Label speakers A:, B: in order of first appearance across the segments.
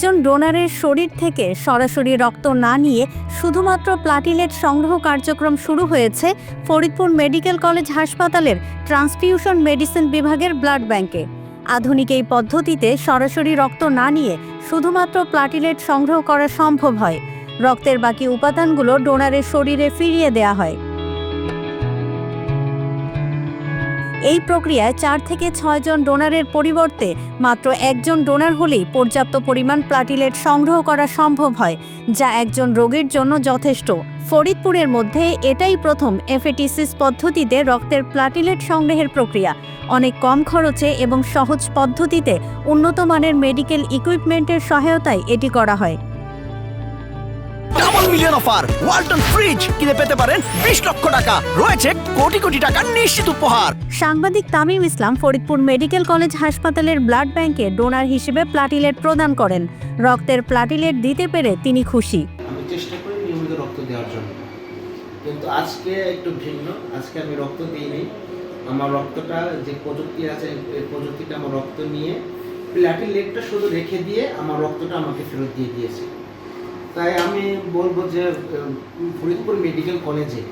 A: একজন ডোনারের শরীর থেকে সরাসরি রক্ত না নিয়ে শুধুমাত্র প্লাটিলেট সংগ্রহ কার্যক্রম শুরু হয়েছে ফরিদপুর মেডিকেল কলেজ হাসপাতালের ট্রান্সফিউশন মেডিসিন বিভাগের ব্লাড ব্যাংকে। আধুনিক এই পদ্ধতিতে সরাসরি রক্ত না নিয়ে শুধুমাত্র প্লাটিলেট সংগ্রহ করা সম্ভব হয়। রক্তের বাকি উপাদানগুলো ডোনারের শরীরে ফিরিয়ে দেওয়া হয়। এই প্রক্রিয়ায় চার থেকে ছয় জন ডোনারের পরিবর্তে মাত্র একজন ডোনার হলেই পর্যাপ্ত পরিমাণ প্লাটিলেট সংগ্রহ করা সম্ভব হয়, যা একজন রোগীর জন্য যথেষ্ট। ফরিদপুরের মধ্যে এটাই প্রথম এফেটিসিস পদ্ধতিতে রক্তের প্লাটিলেট সংগ্রহের প্রক্রিয়া। অনেক কম খরচে এবং সহজ পদ্ধতিতে উন্নত মানের মেডিকেল ইকুইপমেন্টের সহায়তায় এটি করা হয়।
B: মিলিয়ন অফার ওয়ালটন ফ্রিজ কিনে পেতে পারেন বিশ লক্ষ টাকা। রয়েছে কোটি কোটি টাকার নিশ্চিত উপহার।
A: সাংবাদিক তামিম ইসলাম ফরিদপুর মেডিকেল কলেজ হাসপাতালের ব্লাড ব্যাংকে ডোনার হিসেবে প্লাটিলেট প্রদান করেন। রক্তের প্লাটিলেট দিতে পেরে তিনি খুশি।
C: আমি চেষ্টা করি নিয়মিত রক্ত দেওয়ার জন্য। কিন্তু আজকে একটু ভিন্ন। আজকে আমি রক্ত দিইনি। আমার রক্তটা যে প্রযুক্তি আছে এই প্রযুক্তিটা আমার রক্ত নিয়ে প্ল্যাটিলেটটা শুধু রেখে দিয়ে আমার রক্তটা আমাকে ফেরত দিয়ে দিয়েছে। তাই আমি বলব যে ফরিদপুর মেডিকেল কলেজে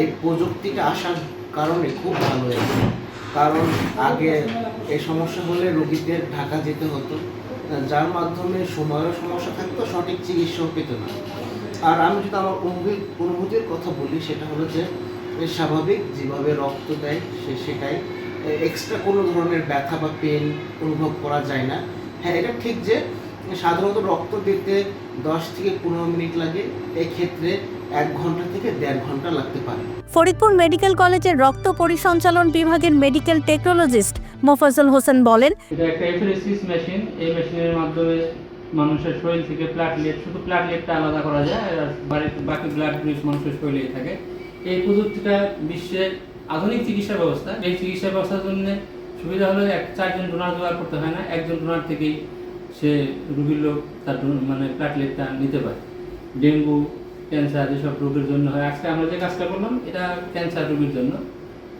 C: এই প্রযুক্তিটা আসার কারণে খুব ভালো হয়েছে। কারণ আগে এই সমস্যা হলে রোগীদের ঢাকা যেতে হতো। যার মাধ্যমে সময়ের সমস্যা থাকতো, সঠিক চিকিৎসাও পেত না। আর আমি যদি আমার অনুভূতি অনুভূতির কথা বলি, সেটা হলো যে স্বাভাবিক যেভাবে রক্ত দেয়, সে সেটাই। এক্সট্রা কোনো ধরনের ব্যথা বা পেন অনুভব করা যায় না। হ্যাঁ এটা ঠিক যে সাধারণত রক্ত দিতে দশ থেকে পনেরো মিনিট লাগে। এক্ষেত্রে এক ঘণ্টা থেকে দেড় ঘণ্টা লাগতে পারে।
A: ফরিদপুর মেডিকেল কলেজের রক্ত পরিসঞ্চালন বিভাগের মেডিকেল টেকনোলজিস্ট মোফাজল হোসেন বলেন
D: এটা একটা মেশিন এই মেশিনের মাধ্যমে মানুষের শরীর থেকে প্লাটলেট শুধু প্লাটলেটটা আলাদা করা যায় আর বাকি ব্লাড গ্রুপ মানুষের শরীরেই থাকে। এই প্রযুক্তিটা বিশ্বের আধুনিক চিকিৎসা ব্যবস্থা। এই চিকিৎসা ব্যবস্থার জন্য সুবিধা হলো এক চারজন ডোনার জোগাড় করতে হয় না একজন ডোনার থেকেই সে রুগীর লোক তার মানে প্লাটলেটটা নিতে পারে। ডেঙ্গু ক্যান্সার যেসব রোগের জন্য হয়, আজকে আমরা যে কাজটা করলাম, এটা ক্যান্সার রোগীর জন্য।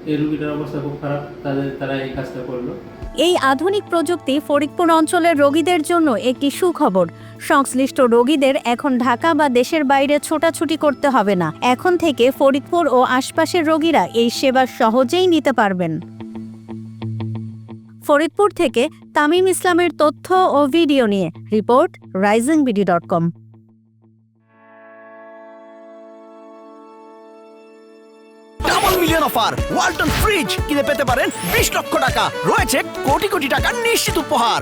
D: এই রুগীটার অবস্থা খুব খারাপ, তাদের, তারা এই কাজটা করল।
A: এই আধুনিক প্রযুক্তি ফরিদপুর অঞ্চলের রোগীদের জন্য একটি সুখবর। সংশ্লিষ্ট রোগীদের এখন ঢাকা বা দেশের বাইরে ছোটাছুটি করতে হবে না। এখন থেকে ফরিদপুর ও আশপাশের রোগীরা এই সেবা সহজেই নিতে পারবেন। ফরিদপুর থেকে তামিম ইসলামের তথ্য ও ভিডিও নিয়ে report Rising BD dot com.
B: Million offer Walton fridge কিনে পেতে পারেন বিশ লক্ষ টাকা। রয়েছে কোটি কোটি টাকা নিশ্চিত উপহার।